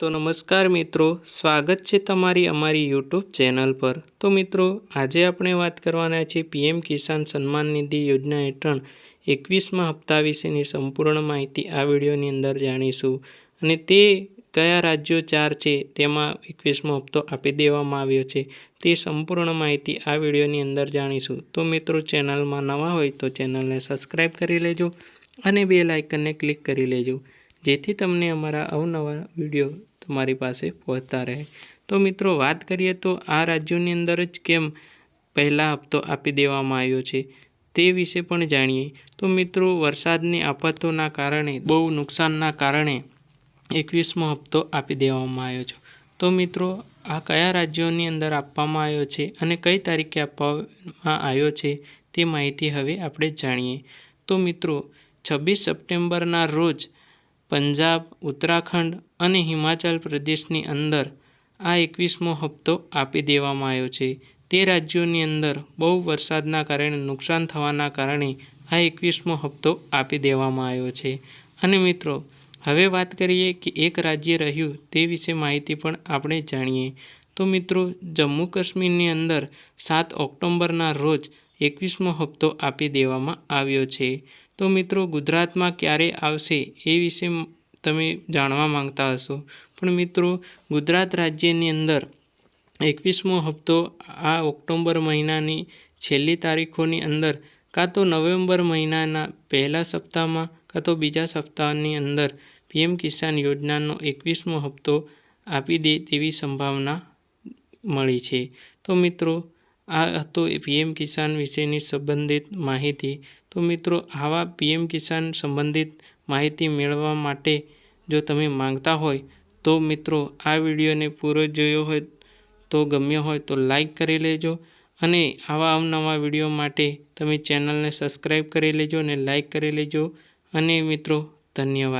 તો નમસ્કાર મિત્રો, સ્વાગત છે તમારી અમારી યુટ્યુબ ચેનલ પર. તો મિત્રો, આજે આપણે વાત કરવાના છે પીએમ કિસાન સન્માન નિધિ યોજના હેઠળ એકવીસમાં હપ્તા વિશેની સંપૂર્ણ માહિતી આ વિડીયોની અંદર જાણીશું. અને તે કયા રાજ્યો ચાર છે તેમાં એકવીસમો હપ્તો આપી દેવામાં આવ્યો છે તે સંપૂર્ણ માહિતી આ વિડીયોની અંદર જાણીશું. તો મિત્રો, ચેનલમાં નવા હોય તો ચેનલને સબસ્ક્રાઈબ કરી લેજો અને બે લાઇકનને ક્લિક કરી લેજો. જેથી તમને અમારા અવનવા વીડિયો તમારી પાસે પહોંચતા રહે. તો મિત્રો, વાત કરીએ તો આ રાજ્યોની અંદર જ કેમ પહેલાં હપ્તો આપી દેવામાં આવ્યો છે તે વિશે પણ જાણીએ. તો મિત્રો, વરસાદની આફતોના કારણે, બહુ નુકસાનના કારણે એકવીસમો હપ્તો આપી દેવામાં આવ્યો છે. તો મિત્રો, આ કયા રાજ્યોની અંદર આપવામાં આવ્યો છે અને કઈ તારીખે આપવામાં આવ્યો છે તે માહિતી હવે આપણે જાણીએ. તો મિત્રો, છવ્વીસ સપ્ટેમ્બરના રોજ પંજાબ, ઉત્તરાખંડ અને હિમાચલ પ્રદેશની અંદર આ એકવીસમો હપ્તો આપી દેવામાં આવ્યો છે. તે રાજ્યોની અંદર બહુ વરસાદના કારણે નુકસાન થવાના કારણે આ એકવીસમો હપ્તો આપી દેવામાં આવ્યો છે. અને મિત્રો, હવે વાત કરીએ કે એક રાજ્ય રહ્યું તે વિશે માહિતી પણ આપણે જાણીએ. તો મિત્રો, જમ્મુ કાશ્મીરની અંદર સાત ઓક્ટોબરના રોજ એકવીસમો હપ્તો આપી દેવામાં આવ્યો છે. તો મિત્રો ગુજરાતમાં ક્યારે આવશે એ વિશે તમે જાણવા માંગતા હશો. પણ મિત્રો ગુજરાત રાજ્યની અંદર એકવીસમો હપ્તો આ ઓક્ટોબર મહિનાની છેલ્લી તારીખોની અંદર કાં તો નવેમ્બર મહિનાના પહેલા સપ્તાહમાં કાં તો બીજા સપ્તાહની અંદર પીએમ કિસાન યોજનાનો એકવીસમો હપ્તો આપી દે તેવી સંભાવના મળી છે. તો મિત્રો આ હતો પીએમ કિસાન વિશેની સંબંધિત માહિતી. તો મિત્રો, આવા પીએમ કિસાન સંબંધિત માહિતી મેળવવા માટે જો તમે માંગતા હોય, તો મિત્રો, આ વિડીયોને પૂરો જોયો હોય, તો ગમ્યો હોય, તો લાઈક કરી લેજો અને આવા અવનવા વીડિયો માટે તમે ચેનલને સબસ્ક્રાઈબ કરી લેજો અને લાઈક કરી લેજો. અને મિત્રો, ધન્યવાદ.